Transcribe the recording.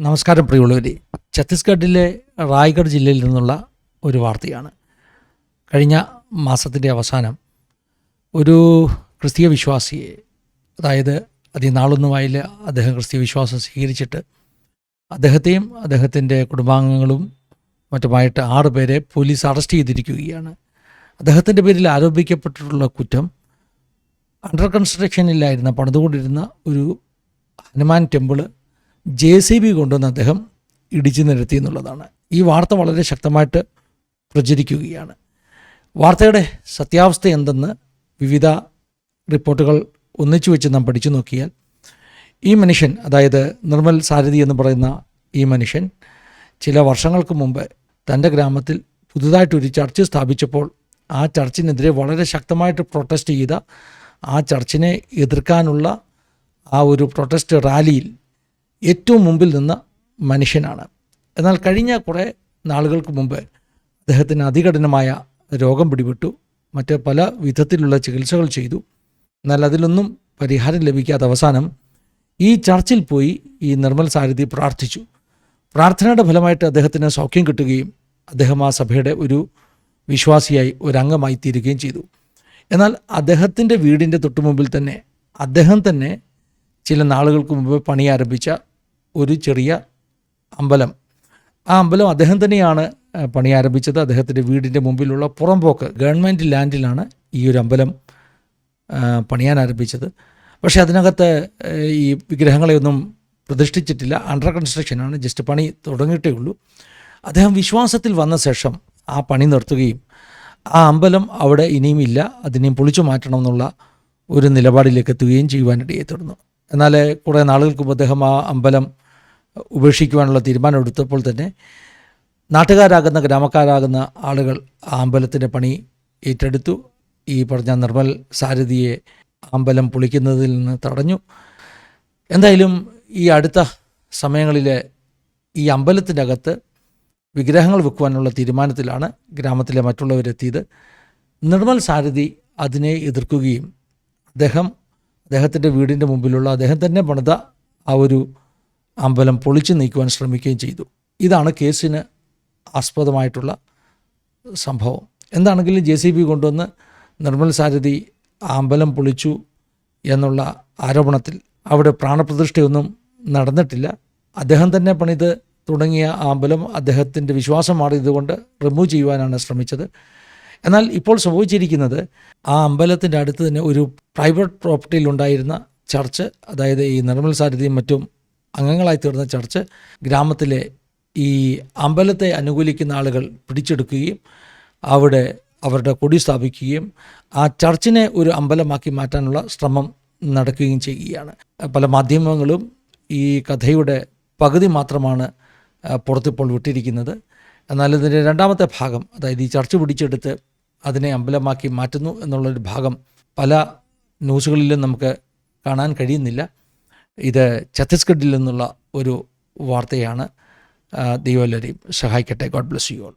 നമസ്കാരം പ്രിയമുള്ളവരെ. ഛത്തീസ്ഗഡിലെ റായ്ഗഡ് ജില്ലയിൽ നിന്നുള്ള ഒരു വാർത്തയാണ്. കഴിഞ്ഞ മാസത്തിന്റെ അവസാനം ഒരു ക്രിസ്തീയ വിശ്വാസിയെ അതായത് അതിനാളൊന്നുമായില്ല അദ്ദേഹം ക്രിസ്തീയ വിശ്വാസം സ്വീകരിച്ചിട്ട് അദ്ദേഹത്തെയും അദ്ദേഹത്തിന്റെ കുടുംബാംഗങ്ങളും മറ്റുമായിട്ട് ആറ് പേരെ പോലീസ് അറസ്റ്റ് ചെയ്തിരിക്കുകയാണ്. അദ്ദേഹത്തിന്റെ പേരിൽ ആരോപിക്കപ്പെട്ടിട്ടുള്ള കുറ്റം അണ്ടർ കൺസ്ട്രക്ഷനിലായിരുന്ന പണിതുകൊണ്ടിരുന്ന ഒരു Hanuman temple J C B കൊണ്ടുവന്ന് അദ്ദേഹം ഇടിച്ചു നിരത്തി എന്നുള്ളതാണ്. ഈ വാർത്ത വളരെ ശക്തമായിട്ട് പ്രചരിക്കുകയാണ്. വാർത്തയുടെ സത്യാവസ്ഥ എന്തെന്ന് വിവിധ റിപ്പോർട്ടുകൾ ഒന്നിച്ചു വെച്ച് നാം പഠിച്ചു നോക്കിയാൽ ഈ മനുഷ്യൻ അതായത് നിർമ്മൽ സാരഥി എന്ന് പറയുന്ന ഈ മനുഷ്യൻ ചില വർഷങ്ങൾക്ക് മുമ്പ് തന്റെ ഗ്രാമത്തിൽ പുതുതായിട്ടൊരു ചർച്ച് സ്ഥാപിച്ചപ്പോൾ ആ ചർച്ചിനെതിരെ വളരെ ശക്തമായിട്ട് പ്രൊട്ടസ്റ്റ് ചെയ്ത ആ ചർച്ചിനെ എതിർക്കാനുള്ള ആ ഒരു പ്രൊട്ടസ്റ്റ് റാലിയിൽ ഏറ്റവും മുമ്പിൽ നിന്ന മനുഷ്യനാണ്. എന്നാൽ കഴിഞ്ഞ കുറേ നാളുകൾക്ക് മുമ്പ് അദ്ദേഹത്തിന് അതികഠിനമായ രോഗം പിടിപെട്ടു. മറ്റ് പല വിധത്തിലുള്ള ചികിത്സകൾ ചെയ്തു. എന്നാൽ അതിലൊന്നും പരിഹാരം ലഭിക്കാത്ത അവസാനം ഈ ചർച്ചിൽ പോയി ഈ നിർമ്മൽ സാരഥി പ്രാർത്ഥിച്ചു. പ്രാർത്ഥനയുടെ ഫലമായിട്ട് അദ്ദേഹത്തിന് സൗഖ്യം കിട്ടുകയും അദ്ദേഹം ആ സഭയുടെ ഒരു വിശ്വാസിയായി ഒരംഗമായി തീരുകയും ചെയ്തു. എന്നാൽ അദ്ദേഹത്തിന്റെ വീടിന്റെ തൊട്ടുമുമ്പിൽ തന്നെ അദ്ദേഹം തന്നെ ചില നാളുകൾക്ക് മുമ്പ് പണി ആരംഭിച്ച ഒരു ചെറിയ അമ്പലം. ആ അമ്പലം അദ്ദേഹം തന്നെയാണ് പണി ആരംഭിച്ചത്. അദ്ദേഹത്തിന്റെ വീടിന്റെ മുമ്പിലുള്ള പുറംപോക്ക് ഗവൺമെന്റ് ലാൻഡിലാണ് ഈ ഒരു അമ്പലം പണിയാൻ ആരംഭിച്ചത്. പക്ഷേ അതിനകത്ത് ഈ വിഗ്രഹങ്ങളെയൊന്നും പ്രതിഷ്ഠിച്ചിട്ടില്ല. അണ്ടർ കൺസ്ട്രക്ഷനാണ് ജസ്റ്റ് പണി തുടങ്ങിയിട്ടേ ഉള്ളൂ. അദ്ദേഹം വിശ്വാസത്തിൽ വന്ന ശേഷം ആ പണി നിർത്തുകയും ആ അമ്പലം അവിടെ ഇനിയും ഇല്ല അതിനെയും പൊളിച്ചു മാറ്റണം എന്നുള്ള ഒരു നിലപാടിലേക്ക് എത്തുകയും ചെയ്യുവാനിടയെ തുടർന്നു. എന്നാൽ കുറേ നാളുകൾക്ക് മുമ്പ് അദ്ദേഹം ആ അമ്പലം ഉപേക്ഷിക്കുവാനുള്ള തീരുമാനം എടുത്തപ്പോൾ തന്നെ നാട്ടുകാരാകുന്ന ഗ്രാമക്കാരാകുന്ന ആളുകൾ ആ അമ്പലത്തിന്റെ പണി ഏറ്റെടുത്തു. ഈ പറഞ്ഞ നിർമ്മൽ സാരഥിയെ അമ്പലം പൊളിക്കുന്നതിൽ നിന്ന് തടഞ്ഞു. എന്തായാലും ഈ അടുത്ത സമയങ്ങളിൽ ഈ അമ്പലത്തിന്റെ അകത്ത് വിഗ്രഹങ്ങൾ വെക്കുവാനുള്ള തീരുമാനത്തിലാണ് ഗ്രാമത്തിലെ മറ്റുള്ളവരെത്തിയത്. നിർമ്മൽ സാരഥി അതിനെ എതിർക്കുകയും അദ്ദേഹം അദ്ദേഹത്തിന്റെ വീടിന്റെ മുമ്പിലുള്ള അദ്ദേഹം തന്നെ പണിത ആ ഒരു അമ്പലം പൊളിച്ചു നീക്കുവാൻ ശ്രമിക്കുകയും ചെയ്തു. ഇതാണ് കേസിന് ആസ്പദമായിട്ടുള്ള സംഭവം. എന്താണെങ്കിലും ജെ സി ബി കൊണ്ടുവന്ന് നിർമ്മൽ സാരഥി ആ അമ്പലം പൊളിച്ചു എന്നുള്ള ആരോപണത്തിൽ അവിടെ പ്രാണപ്രതിഷ്ഠയൊന്നും നടന്നിട്ടില്ല. അദ്ദേഹം തന്നെ പണിത് തുടങ്ങിയ ആ അമ്പലം അദ്ദേഹത്തിന്റെ വിശ്വാസം മാറിയതുകൊണ്ട് റിമൂവ് ചെയ്യുവാനാണ് ശ്രമിച്ചത്. എന്നാൽ ഇപ്പോൾ സംഭവിച്ചിരിക്കുന്നത് ആ അമ്പലത്തിന്റെ അടുത്ത് തന്നെ ഒരു പ്രൈവറ്റ് പ്രോപ്പർട്ടിയിൽ ഉണ്ടായിരുന്ന ചർച്ച് അതായത് ഈ നിർമ്മൽ സാരഥിയും മറ്റും അംഗങ്ങളായി തീർന്ന ചർച്ച് ഗ്രാമത്തിലെ ഈ അമ്പലത്തെ അനുകൂലിക്കുന്ന ആളുകൾ പിടിച്ചെടുക്കുകയും അവിടെ അവരുടെ കൊടി സ്ഥാപിക്കുകയും ആ ചർച്ചിനെ ഒരു അമ്പലമാക്കി മാറ്റാനുള്ള ശ്രമം നടക്കുകയും ചെയ്യുകയാണ്. പല മാധ്യമങ്ങളും ഈ കഥയുടെ പകുതി മാത്രമാണ് പുറത്തിപ്പോൾ വിട്ടിരിക്കുന്നത്. എന്നാൽ ഇതിന്റെ രണ്ടാമത്തെ ഭാഗം അതായത് ഈ ചർച്ച് പിടിച്ചെടുത്ത് അതിനെ അമ്പലമാക്കി മാറ്റുന്നു എന്നുള്ളൊരു ഭാഗം പല ന്യൂസുകളിലും നമുക്ക് കാണാൻ കഴിയുന്നില്ല. ഇത് ഛത്തീസ്ഗഡിൽ നിന്നുള്ള ഒരു വാർത്തയാണ്. ദൈവം എല്ലാവരെയും സഹായിക്കട്ടെ. God bless you all.